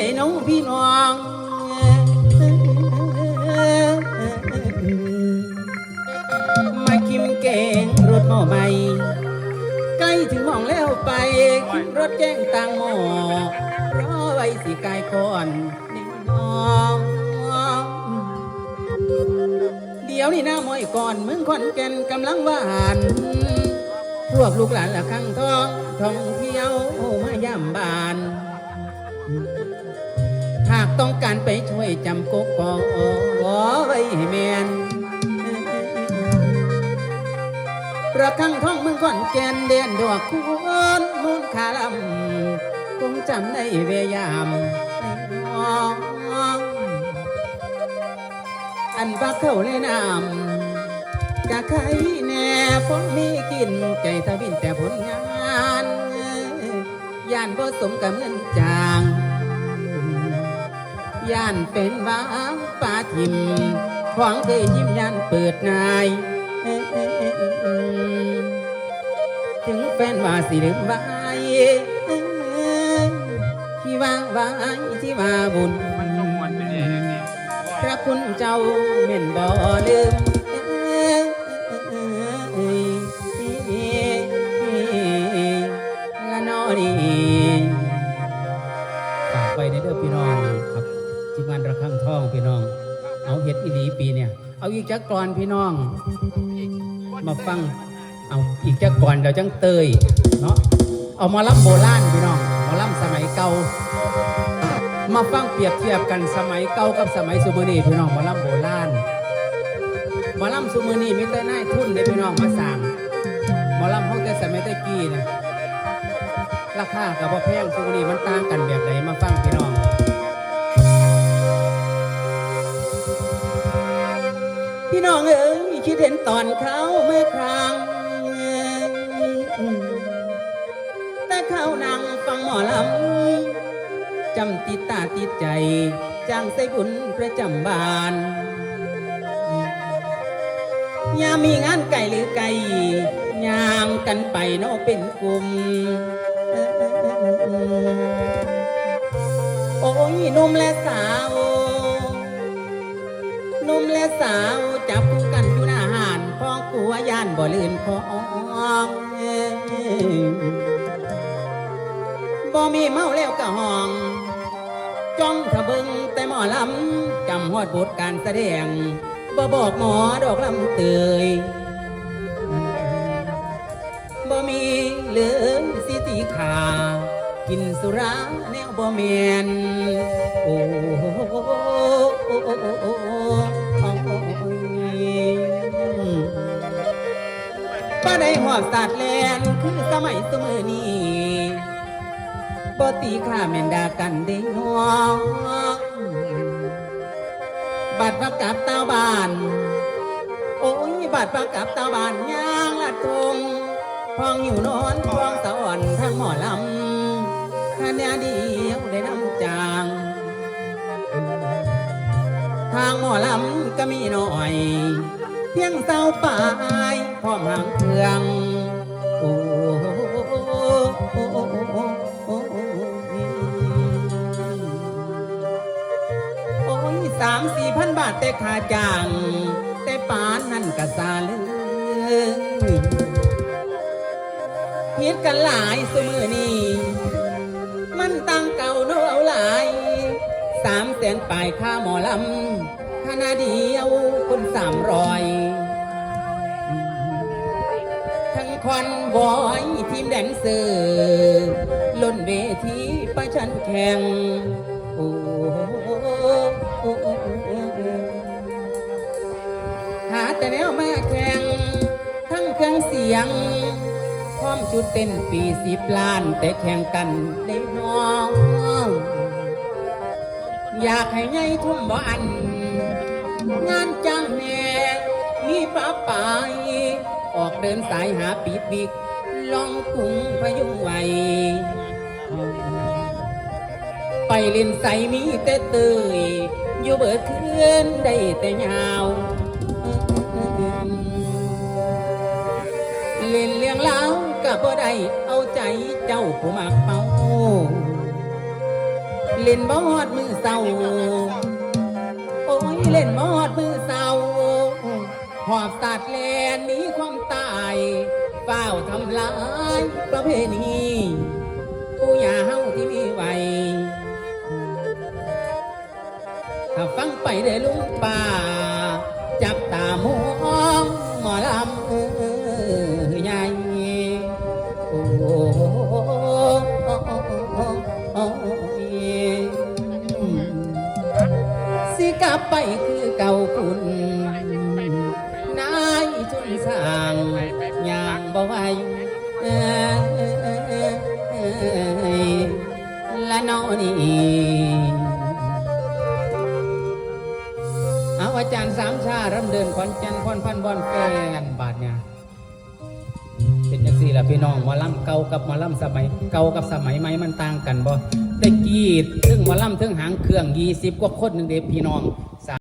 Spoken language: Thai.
ได้น้องพี่น้องมาคิมเก่งรถหม้อใหม่ใกล้ถึงห้องแล้วไปขึ้นรถแจ้งตังหมอรอไว้สิกายก่อนนี่น้องเดี๋ยวนี่หน้ามอยก่อนมืองขอนแก่นกำลังหวานพวกลูกหลานละข้างท้องท่องเที่ยวมาย่ำบาน หากต้องการไปช่วยจำกกกอไว้ให้แมนประคังท้องเมืองขอนแกนเด่นดอกคุณมูลคาลำคงจำได้เวยามในน้องอันบักเขาเลยนำกะไข่แน่พอมีกินใจทวินแต่ผลงาน ย่านบ่สมกับเงินจาง ย่านเป็นวางปาทิมของเคยยิ้มย่านเปิดนายถึงแฟนว่าสิลืมไว้ที่ว่าไว้ที่ว่าบุญมันก็มวนไปเลยเนี่ยพระคุณเจ้าเม่นบ่ลืมละนอนีฝากไว้ในเด้อพี่น้องครับ ที่มันระฆังทองพี่น้อง เอาเห็ดอีหลีปีเนี่ย เอาอีกจักกรอนพี่น้อง มาฟัง เอาอีกจักก่อนเดี๋ยวจังเตยเนาะ เอามาล่ำโบราณพี่น้องมาล่ำสมัยเก่า มาฟังเปรียบเทียบกันสมัยเก่ากับสมัยสุมือนีพี่น้องมาล่ำโบราณมาล่ำสุมือนีมีแต่นายทุนเด้พี่น้องมาสั่งมาล่ำเขาแต่สมัยตะกี้นะราคากับว่าแพงสุมือนีมันต่างกันแบบไหนมาฟังพี่น้อง พี่น้องเอ๋ยคิดเห็นตอนเขาเมื่อครั้งแต่เขานั่งฟังหมอลำจำติดตาติดใจจ้างใส่บุญประจำบานยามมีงานไก่หรือไก่ยางกันไปนาะเป็นกลุ่มโอ้ยนุ่มและสาวนุ่มและสาว ลื่นคองบ่มีเมาแล้วก็ห้อง จ้องทะเบิงแต่หมอลำจำฮอดบทการแสดงบ่บอกหมอดอกลำเตยบ่มีเหลือสิติขา กินสุราแนวบ่แมนโอ้โอ้ ป้าได้หอบสัตว์แลนคือสมัยสมือนี้ปตีข้าแม่นดากันเด้น้องบัดประกับเต้าบาน โอ้ยบัดประกับเต้าบานย่างละทงพองอยู่นอนพองสะอ่อนทั้งหมอลำขณะเดียวได้น้ำจางทางหมอลำก็มีหน่อย เพียงเศร้าปลายพร้อมหางเครื่องโอ้โอ้โอ้โอ้โอ้โอ้โอ้ยสามสี่พันบาทแต่ค่าจ้าง แต่ปานนั่นกะซาลือเฮ็ดกันหลายสมือนี้มันตั้งเก่าโนเอาหลายสามแสนปลายค่าหมอลำ คณะเดียวคนสามรอย ทั้งคอนวอยทีมแดนเซอร์ล่นเวทีประชันแข่งโอ้หาแต่แนวมาแข่ง ทั้งเครื่องเสียง พร้อมจุดเต้นปีสิบล้าน แต่แข่งกันได้น้องอยากให้ใหญ่ทุ่มบ่อัน มีป้าปายออกเดินสายหาปีบิกลองกรุงพยุงไหว ไปเล่นใสมีแต่เตยอยู่เบิดเคืนได้แต่ยาว เล่นเลี้ยงเล้ากับบ่ได้เอาใจเจ้าผู้มักเมาเล่นบอดมือเศร้าโอ้ยเล่นบอดมือเศร้า หอบสัตว์แลนหนีความตายเฝ้าทำลายประเพณีผู้ยาเฮาที่มีไว้ถ้าฟังไปได้ลุงป่า จับตามองหมอลำใหญ่โอ้สิกลับไปคือเก่าคุณนายจุน สร้างอย่างบ่ไหวเอ้ยละนอนี่เอาอาจารย์สามชารำเดินขอนแก่นพรพันบอนแฟนบาทเนี่ยเป็นยังสี่ละพี่น้องมอลำเก่ากับมอลำสมัย เก่ากับสมัยใหม่มันต่างกันบ่ได้กีดถึงมอลำถึงหางเครื่องยี่สิบกว่าคนหนึ่งเด็พี่น้อง